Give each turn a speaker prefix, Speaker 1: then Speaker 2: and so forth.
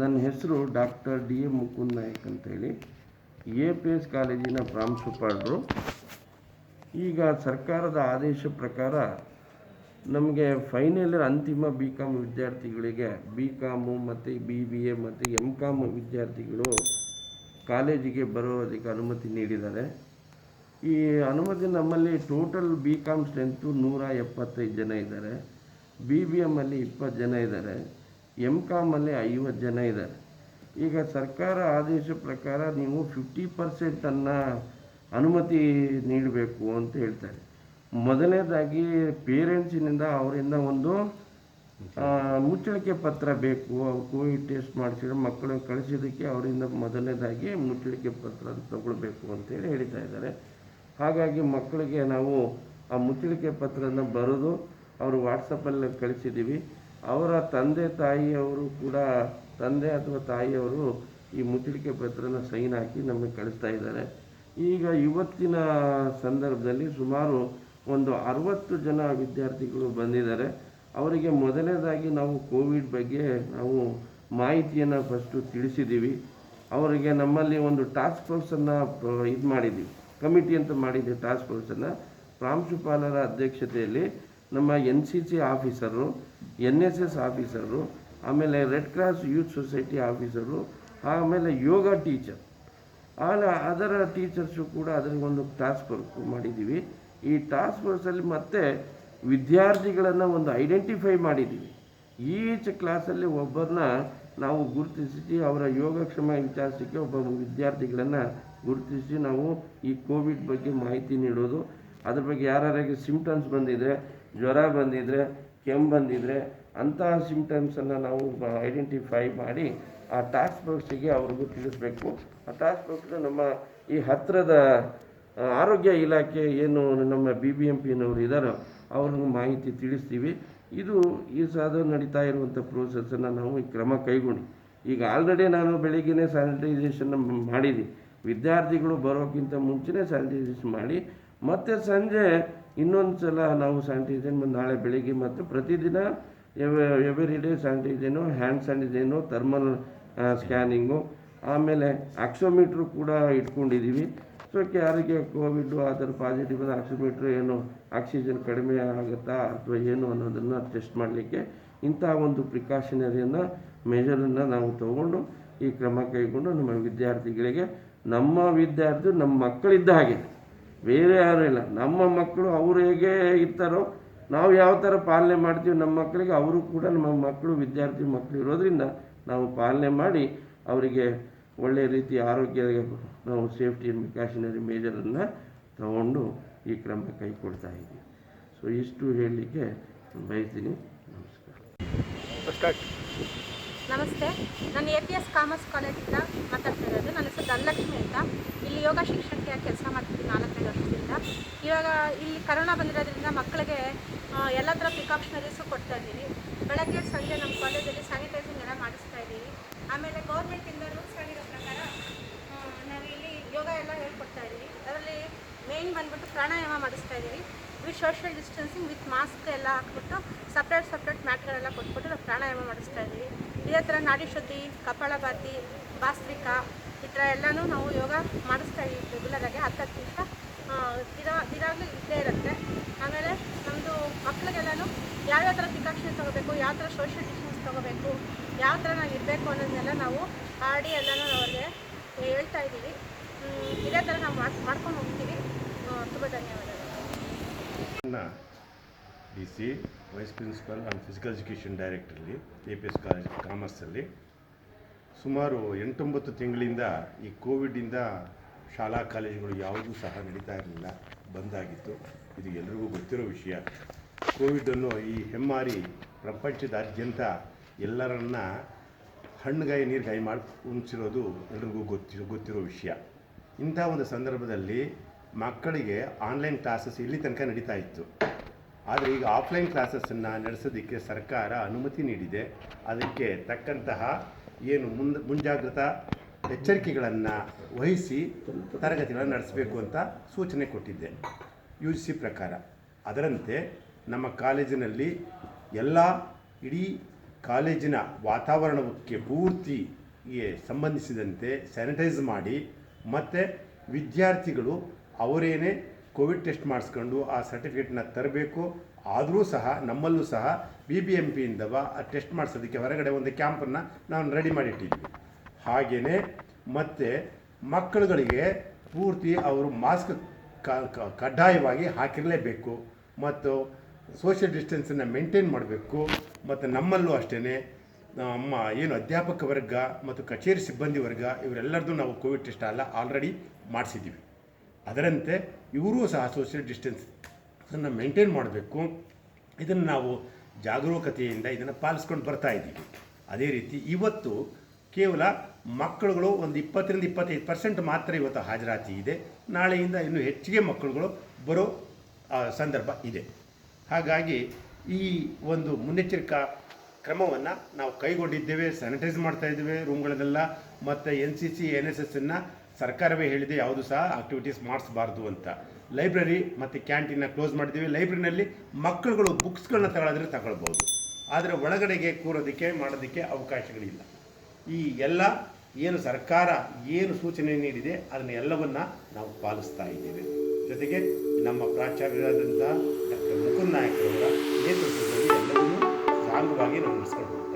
Speaker 1: ನನ್ನ ಹೆಸರು doctor D M Mukund Nayak ಅಂತೇಳಿ. ಎ ಪಿ ಎಸ್ ಕಾಲೇಜಿನ ಪ್ರಾಂಶುಪಾಲರು. ಈಗ ಸರ್ಕಾರದ ಆದೇಶ ಪ್ರಕಾರ ನಮಗೆ ಫೈನಲ್ ಅಂತಿಮ ಬಿ ಕಾಮ್ ವಿದ್ಯಾರ್ಥಿಗಳಿಗೆ ಬಿ ಕಾಮು ಮತ್ತು ಬಿ ಬಿ ಎ ಮತ್ತು ಎಂ ಕಾಮ್ ವಿದ್ಯಾರ್ಥಿಗಳು ಕಾಲೇಜಿಗೆ ಬರೋದಕ್ಕೆ ಅನುಮತಿ ನೀಡಿದ್ದಾರೆ. ಈ ಅನುಮತಿ ನಮ್ಮಲ್ಲಿ ಟೋಟಲ್ ಬಿ ಕಾಮ್ ಸ್ಟ್ರೆಂತು ನೂರ ಎಪ್ಪತ್ತೈದು ಜನ ಇದ್ದಾರೆ. ಬಿ ಬಿ ಎಮ್ಮಲ್ಲಿ ಇಪ್ಪತ್ತು ಜನ ಇದ್ದಾರೆ. ಎಂ ಕಾಮಲ್ಲಿ ಐವತ್ತು ಜನ ಇದ್ದಾರೆ. ಈಗ ಸರ್ಕಾರ ಆದೇಶ ಪ್ರಕಾರ ನೀವು ಫಿಫ್ಟಿ ಪರ್ಸೆಂಟನ್ನು ಅನುಮತಿ ನೀಡಬೇಕು ಅಂತ ಹೇಳ್ತಾರೆ. ಮೊದಲನೇದಾಗಿ ಪೇರೆಂಟ್ಸಿನಿಂದ ಅವರಿಂದ ಒಂದು ಮುಚ್ಚಳಿಕೆ ಪತ್ರ ಬೇಕು. ಅವ್ರು ಕೋವಿಡ್ ಟೆಸ್ಟ್ ಮಾಡಿಸಿದ್ರೆ ಮಕ್ಕಳನ್ನ ಕಳಿಸಿದ್ದಕ್ಕೆ ಅವರಿಂದ ಮೊದಲನೇದಾಗಿ ಮುಚ್ಚಳಿಕೆ ಪತ್ರ ತಗೊಳ್ಬೇಕು ಅಂತೇಳಿ ಹೇಳ್ತಾ ಇದ್ದಾರೆ. ಹಾಗಾಗಿ ಮಕ್ಕಳಿಗೆ ನಾವು ಆ ಮುಚ್ಚಳಿಕೆ ಪತ್ರನ ಬರೆದು ಅವರು ವಾಟ್ಸಪ್ಪಲ್ಲಿ ಕಳಿಸಿದ್ದೀವಿ. ಅವರ ತಂದೆ ತಾಯಿಯವರು ಕೂಡ, ತಂದೆ ಅಥವಾ ತಾಯಿಯವರು ಈ ಮುಚ್ಚಳಿಕೆ ಪತ್ರನ ಸೈನ್ ಹಾಕಿ ನಮಗೆ ಕಳಿಸ್ತಾ ಇದ್ದಾರೆ. ಈಗ ಇವತ್ತಿನ ಸಂದರ್ಭದಲ್ಲಿ ಸುಮಾರು ಒಂದು ಅರವತ್ತು ಜನ ವಿದ್ಯಾರ್ಥಿಗಳು ಬಂದಿದ್ದಾರೆ. ಅವರಿಗೆ ಮೊದಲನೇದಾಗಿ ನಾವು ಕೋವಿಡ್ ಬಗ್ಗೆ ನಾವು ಮಾಹಿತಿಯನ್ನು ಫಸ್ಟು ತಿಳಿಸಿದ್ದೀವಿ ಅವರಿಗೆ ನಮ್ಮಲ್ಲಿ ಒಂದು ಟಾಸ್ಕ್ ಫೋರ್ಸನ್ನು ಇದು ಮಾಡಿದ್ದೀವಿ ಕಮಿಟಿ ಅಂತ ಮಾಡಿದ್ದೀವಿ ಟಾಸ್ಕ್ ಫೋರ್ಸನ್ನು ಪ್ರಾಂಶುಪಾಲರ ಅಧ್ಯಕ್ಷತೆಯಲ್ಲಿ ನಮ್ಮ N C C officer, N S S officer, ಆಮೇಲೆ red cross youth society officer, ಆಮೇಲೆ ಯೋಗ ಟೀಚರ್. ಆಮೇಲೆ ಅದರ ಟೀಚರ್ಸು ಕೂಡ ಅದರಿಗೆ ಒಂದು ಟಾಸ್ಕ್ ಫೋರ್ಸ್ ಮಾಡಿದ್ದೀವಿ. ಈ ಟಾಸ್ಕ್ ಫೋರ್ಸಲ್ಲಿ ಮತ್ತೆ ವಿದ್ಯಾರ್ಥಿಗಳನ್ನು ಒಂದು ಐಡೆಂಟಿಫೈ ಮಾಡಿದ್ದೀವಿ. ಈಚ್ ಕ್ಲಾಸಲ್ಲಿ ಒಬ್ಬರನ್ನ ನಾವು ಗುರುತಿಸಿ ಅವರ ಯೋಗಕ್ಷಮ ವಿಚಾರಿಸಿಕೆ ಒಬ್ಬ ವಿದ್ಯಾರ್ಥಿಗಳನ್ನು ಗುರುತಿಸಿ ನಾವು ಈ ಕೋವಿಡ್ ಬಗ್ಗೆ ಮಾಹಿತಿ ನೀಡೋದು. ಅದ್ರ ಬಗ್ಗೆ ಯಾರ್ಯಾರಿಗೆ ಸಿಂಪ್ಟಮ್ಸ್ ಬಂದಿದ್ರೆ ಜ್ವರ ಬಂದಿದ್ರೆ, ಕೆಮ್ಮು ಬಂದಿದ್ರೆ ಅಂತಹ ಸಿಮ್ಟಮ್ಸನ್ನು ನಾವು ಐಡೆಂಟಿಫೈ ಮಾಡಿ ಆ ಟಾಸ್ಕ್ ಫೋರ್ಸಿಗೆ ಅವ್ರಿಗೂ ತಿಳಿಸ್ಬೇಕು. ಆ ಟಾಸ್ಕ್ ಫೋರ್ಸ್ ನಮ್ಮ ಈ ಹತ್ತಿರದ ಆರೋಗ್ಯ ಇಲಾಖೆ ಏನು ನಮ್ಮ ಬಿ ಬಿ ಎಂ ಪಿನವರು ಇದ್ದಾರೋ ಅವ್ರಿಗೂ ಮಾಹಿತಿ ತಿಳಿಸ್ತೀವಿ. ಇದು, ಈ ಸಾಧ ನಡೀತಾ ಇರುವಂಥ ಪ್ರೋಸೆಸನ್ನು ನಾವು ಈ ಕ್ರಮ ಕೈಗೊಂಡು, ಈಗ ಆಲ್ರೆಡಿ ನಾನು ಬೆಳಿಗ್ಗೆ ಸ್ಯಾನಿಟೈಸೇಷನ್ ಮಾಡಿದ್ದೀನಿ. ವಿದ್ಯಾರ್ಥಿಗಳು ಬರೋಕ್ಕಿಂತ ಮುಂಚೆನೇ ಸ್ಯಾನಿಟೈಸೇಷನ್ ಮಾಡಿ, ಮತ್ತೆ ಸಂಜೆ ಇನ್ನೊಂದು ಸಲ ನಾವು ಸ್ಯಾನಿಟೈಸೇಷನ್ ನಾಳೆ ಬೆಳಿಗ್ಗೆ ಮತ್ತು ಪ್ರತಿದಿನ ಎವ್ರಿ ಡೇ ಸ್ಯಾನಿಟೈಸೇನು ಹ್ಯಾಂಡ್ ಸ್ಯಾನಿಟೈಸೇನು ಥರ್ಮಲ್ ಸ್ಕ್ಯಾನಿಂಗು, ಆಮೇಲೆ ಆಕ್ಸೋಮೀಟ್ರು ಕೂಡ ಇಟ್ಕೊಂಡಿದ್ದೀವಿ. ಸೊ ಯಾರಿಗೆ ಕೋವಿಡ್ ಆ ಥರ ಪಾಸಿಟಿವ್ ಆದ ಆಕ್ಸಿಮೀಟ್ರ್ ಏನು ಆಕ್ಸಿಜನ್ ಕಡಿಮೆ ಆಗುತ್ತಾ ಅಥವಾ ಏನು ಅನ್ನೋದನ್ನು ಟೆಸ್ಟ್ ಮಾಡಲಿಕ್ಕೆ ಇಂಥ ಒಂದು ಪ್ರಿಕಾಷನರಿಯನ್ನು ಮೆಜರನ್ನು ನಾವು ತಗೊಂಡು ಈ ಕ್ರಮ ಕೈಗೊಂಡು ನಮ್ಮ ವಿದ್ಯಾರ್ಥಿಗಳಿಗೆ, ನಮ್ಮ ವಿದ್ಯಾರ್ಥಿ ನಮ್ಮ ಮಕ್ಕಳಿದ್ದ ಹಾಗೆ. ಬೇರೆ ಯಾರು ಇಲ್ಲ. ನಮ್ಮ ಮಕ್ಕಳು ಅವರು ಹೇಗೆ ಇರ್ತಾರೋ ನಾವು ಯಾವ ಥರ ಪಾಲನೆ ಮಾಡ್ತೀವಿ ನಮ್ಮ ಮಕ್ಕಳಿಗೆ ಅವರು ಕೂಡ ನಮ್ಮ ಮಕ್ಕಳು, ವಿದ್ಯಾರ್ಥಿ ಮಕ್ಕಳು ಇರೋದ್ರಿಂದ ನಾವು ಪಾಲನೆ ಮಾಡಿ ಅವರಿಗೆ ಒಳ್ಳೆಯ ರೀತಿ ಆರೋಗ್ಯ, ನಾವು ಸೇಫ್ಟಿ ಪ್ರಿಕಾಷನರಿ ಮೇಜರನ್ನು ತಗೊಂಡು ಈ ಕ್ರಮ ಕೈಕೊಳ್ತಾ ಇದ್ದೀವಿ. ಸೊ ಇಷ್ಟು ಹೇಳಲಿಕ್ಕೆ ಬಯಸ್ತೀನಿ. ನಮಸ್ಕಾರ.
Speaker 2: ನಮಸ್ತೆ. ನಾನು ಎ ಪಿ ಎಸ್ ಕಾಮರ್ಸ್ ಕಾಲೇಜಿಂದ ಮಾತಾಡ್ತಾ ಇರೋದು. ನನ್ನ ಹೆಸರು ಧನಲಕ್ಷ್ಮಿ ಅಂತ. ಇಲ್ಲಿ ಯೋಗ ಶಿಕ್ಷಕಿಯ ಕೆಲಸ ಮಾಡ್ತಿದ್ದೀನಿ ನಾಲ್ಕೈದು ವರ್ಷದಿಂದ. ಇವಾಗ ಇಲ್ಲಿ ಕರೋನಾ ಬಂದಿರೋದ್ರಿಂದ ಮಕ್ಕಳಿಗೆ ಎಲ್ಲ ಥರ ಪ್ರಿಕಾಷನರೀಸು ಕೊಡ್ತಾ ಇದ್ದೀವಿ ಬೆಳಗ್ಗೆ, ಸಂಜೆ ನಮ್ಮ ಕಾಲೇಜಲ್ಲಿ ಸ್ಯಾನಿಟೈಸಿಂಗ್ ಎಲ್ಲ ಮಾಡಿಸ್ತಾ ಇದ್ದೀವಿ ಆಮೇಲೆ ಗೌರ್ಮೆಂಟಿಂದ ರೂಲ್ಸ್ ಆಗಿರೋ ಪ್ರಕಾರ ಇಲ್ಲಿ ಯೋಗ ಎಲ್ಲ ಹೇಳ್ಕೊಡ್ತಾ ಇದ್ದೀವಿ ಅದರಲ್ಲಿ ಮೇಯ್ನ್ ಬಂದ್ಬಿಟ್ಟು ಪ್ರಾಣಾಯಾಮ ಮಾಡಿಸ್ತಾ ಇದ್ದೀವಿ with social distancing with mask ಎಲ್ಲ ಹಾಕ್ಬಿಟ್ಟು ಸಪ್ರೇಟ್ ಸಪ್ರೇಟ್ ಮ್ಯಾಟ್ಗಳೆಲ್ಲ ಕೊಟ್ಬಿಟ್ಟು ನಾವು ಪ್ರಾಣಾಯಾಮ ಮಾಡಿಸ್ತಾ ಇದ್ದೀವಿ ಇದೇ ಥರ ನಾಡಿ ಶುದ್ಧಿ ಭಾಸ್ತ್ರಿಕ, ಈ ಥರ ಎಲ್ಲನೂ ನಾವು ಯೋಗ ಮಾಡಿಸ್ತಾ ಇದ್ದೀವಿ ರೆಗ್ಯುಲರಾಗಿ ಹತ್ತು ದಿನ ದಿನಾಗಲೂ ಇದ್ದೇ ಇರುತ್ತೆ. ಆಮೇಲೆ ನಮ್ಮದು ಮಕ್ಕಳಿಗೆಲ್ಲನೂ ಯಾವ್ಯಾವ ಥರ ಪ್ರಿಕಾಕ್ಷನ್ ತೊಗೋಬೇಕು, ಯಾವ ಥರ ಸೋಷಿಯಲ್ ಡಿಸ್ಟೆನ್ಸ್ ತೊಗೋಬೇಕು, ಯಾವ ಥರ ನಾವು ಇರಬೇಕು ಅನ್ನೋದನ್ನೆಲ್ಲ ನಾವು ಆಡಿ ಎಲ್ಲನೂ ಅವ್ರಿಗೆ ಹೇಳ್ತಾ ಇದ್ದೀವಿ. ಇದೇ ಥರ ನಾವು ಮಾಡಿ, ಮಾಡ್ಕೊಂಡು ಹೋಗ್ತೀವಿ. ತುಂಬ ಧನ್ಯವಾದಗಳು.
Speaker 3: D C vice principal and physical education ಡೈರೆಕ್ಟ್ರಲ್ಲಿ A P S college ಕಾಮರ್ಸಲ್ಲಿ ಸುಮಾರು ಎಂಟೊಂಬತ್ತು ತಿಂಗಳಿಂದ ಈ ಕೋವಿಡಿಂದ ಶಾಲಾ ಕಾಲೇಜುಗಳು ಯಾವುದೂ ಸಹ ನಡೀತಾ ಇರಲಿಲ್ಲ, ಬಂದಾಗಿತ್ತು. ಇದು ಎಲ್ರಿಗೂ ಗೊತ್ತಿರೋ ವಿಷಯ. ಕೋವಿಡನ್ನು ಈ ಹೆಮ್ಮಾರಿ ಪ್ರಪಂಚದಾದ್ಯಂತ ಎಲ್ಲರನ್ನ ಹಣ್ಣುಗಾಯಿ ನೀರುಗಾಯಿ ಮಾಡಿ ಉಣಿಸಿರೋದು ಎಲ್ರಿಗೂ ಗೊತ್ತಿ, ಗೊತ್ತಿರೋ ವಿಷಯ. ಇಂಥ ಒಂದು ಸಂದರ್ಭದಲ್ಲಿ ಮಕ್ಕಳಿಗೆ ಆನ್ಲೈನ್ ಕ್ಲಾಸಸ್ ಇಲ್ಲಿ ತನಕ ನಡೀತಾ ಇತ್ತು. ಆದರೆ ಈಗ ಆಫ್ಲೈನ್ ಕ್ಲಾಸಸನ್ನು ನಡೆಸೋದಕ್ಕೆ ಸರ್ಕಾರ ಅನುಮತಿ ನೀಡಿದೆ. ಅದಕ್ಕೆ ತಕ್ಕಂತಹ ಏನು ಮುಂದೆ, ಮುಂಜಾಗ್ರತಾ ಎಚ್ಚರಿಕೆಗಳನ್ನು ವಹಿಸಿ ತರಗತಿಗಳನ್ನು ನಡೆಸಬೇಕು ಅಂತ ಸೂಚನೆ ಕೊಟ್ಟಿದ್ದೆ. ಯು ಸಿ ಪ್ರಕಾರ. ಅದರಂತೆ ನಮ್ಮ ಕಾಲೇಜಿನಲ್ಲಿ ಎಲ್ಲ ಇಡೀ ಕಾಲೇಜಿನ ವಾತಾವರಣಕ್ಕೆ ಪೂರ್ತಿಗೆ ಸಂಬಂಧಿಸಿದಂತೆ ಸ್ಯಾನಿಟೈಸ್ ಮಾಡಿ ಮತ್ತು ವಿದ್ಯಾರ್ಥಿಗಳು ಅವರೇನೇ ಕೋವಿಡ್ ಟೆಸ್ಟ್ ಮಾಡಿಸ್ಕೊಂಡು ಆ ಸರ್ಟಿಫಿಕೇಟ್ನ ತರಬೇಕು. ಆದರೂ ಸಹ, ನಮ್ಮಲ್ಲೂ ಸಹ ಬಿ ಬಿ ಎಂ ಪಿಯಿಂದವ ಟೆಸ್ಟ್ ಮಾಡಿಸೋದಕ್ಕೆ ಹೊರಗಡೆ ಒಂದು ಕ್ಯಾಂಪನ್ನು ನಾವು ರೆಡಿ ಮಾಡಿಟ್ಟಿದ್ವಿ. ಹಾಗೆಯೇ ಮತ್ತು ಮಕ್ಕಳುಗಳಿಗೆ ಪೂರ್ತಿ ಅವರು ಮಾಸ್ಕ್ ಕಡ್ಡಾಯವಾಗಿ ಹಾಕಿರಲೇಬೇಕು. ಮತ್ತು ಸೋಷಿಯಲ್ ಡಿಸ್ಟೆನ್ಸನ್ನು ಮೇಂಟೈನ್ ಮಾಡಬೇಕು. ಮತ್ತು ನಮ್ಮಲ್ಲೂ ಅಷ್ಟೇ ನಮ್ಮ ಏನು ಅಧ್ಯಾಪಕ ವರ್ಗ ಮತ್ತು ಕಚೇರಿ ಸಿಬ್ಬಂದಿ ವರ್ಗ, ಇವರೆಲ್ಲರದ್ದು ನಾವು ಕೋವಿಡ್ ಟೆಸ್ಟ್ ಅಲ್ಲ, ಆಲ್ರೆಡಿ ಮಾಡಿಸಿದ್ದೀವಿ. ಅದರಂತೆ ಇವರೂ ಸಹ ಸೋಷಿಯಲ್ ಅದನ್ನು ಮೇಂಟೈನ್ ಮಾಡಬೇಕು. ಇದನ್ನು ನಾವು ಜಾಗರೂಕತೆಯಿಂದ ಇದನ್ನು ಪಾಲಿಸ್ಕೊಂಡು ಬರ್ತಾ ಇದ್ದೀವಿ. ಅದೇ ರೀತಿ ಇವತ್ತು ಕೇವಲ ಮಕ್ಕಳುಗಳು ಒಂದು ಇಪ್ಪತ್ತರಿಂದ ಇಪ್ಪತ್ತೈದು ಪರ್ಸೆಂಟ್ ಮಾತ್ರ ಇವತ್ತು ಹಾಜರಾತಿ ಇದೆ. ನಾಳೆಯಿಂದ ಇನ್ನೂ ಹೆಚ್ಚಿಗೆ ಮಕ್ಕಳುಗಳು ಬರೋ ಸಂದರ್ಭ ಇದೆ. ಹಾಗಾಗಿ ಈ ಒಂದು ಮುನ್ನೆಚ್ಚರಿಕಾ ಕ್ರಮವನ್ನು ನಾವು ಕೈಗೊಂಡಿದ್ದೇವೆ ಸ್ಯಾನಿಟೈಸ್ ಮಾಡ್ತಾ ಇದ್ದೇವೆ ರೂಮ್ಗಳನ್ನೆಲ್ಲ ಮತ್ತು N C C N S ಎಸ್ಸನ್ನು ಸರ್ಕಾರವೇ ಹೇಳಿದೆ ಯಾವುದು ಸಹ ಆಕ್ಟಿವಿಟೀಸ್ ಮಾಡಿಸ್ಬಾರ್ದು ಅಂತ. ಲೈಬ್ರರಿ ಮತ್ತು ಕ್ಯಾಂಟೀನ್ನ ಕ್ಲೋಸ್ ಮಾಡಿದ್ದೀವಿ. ಲೈಬ್ರರಿನಲ್ಲಿ ಮಕ್ಕಳುಗಳು ಬುಕ್ಸ್ಗಳನ್ನ ತಗೊಳ್ಳೋದ್ರೆ ತಗೊಳ್ಬೋದು ಆದರೆ ಒಳಗಡೆಗೆ ಕೂರೋದಕ್ಕೆ, ಮಾಡೋದಕ್ಕೆ ಅವಕಾಶಗಳಿಲ್ಲ. ಈ ಎಲ್ಲ ಏನು ಸರ್ಕಾರ ಏನು ಸೂಚನೆ ನೀಡಿದೆ, ಅದನ್ನ ಎಲ್ಲವನ್ನ ನಾವು ಪಾಲಿಸ್ತಾ ಇದ್ದೇವೆ. ಜೊತೆಗೆ ನಮ್ಮ ಪ್ರಾಚಾರ್ಯರಾದಂಥ ಡಾಕ್ಟರ್ ಮುಕುಂದ್ ನಾಯಕರವರ ನೇತೃತ್ವದಲ್ಲಿ ಎಲ್ಲವನ್ನೂ ಸಾಂಗವಾಗಿ ನಾವು ನಡೆಸ್ಕೊಂಡು ಹೋಗ್ತಾ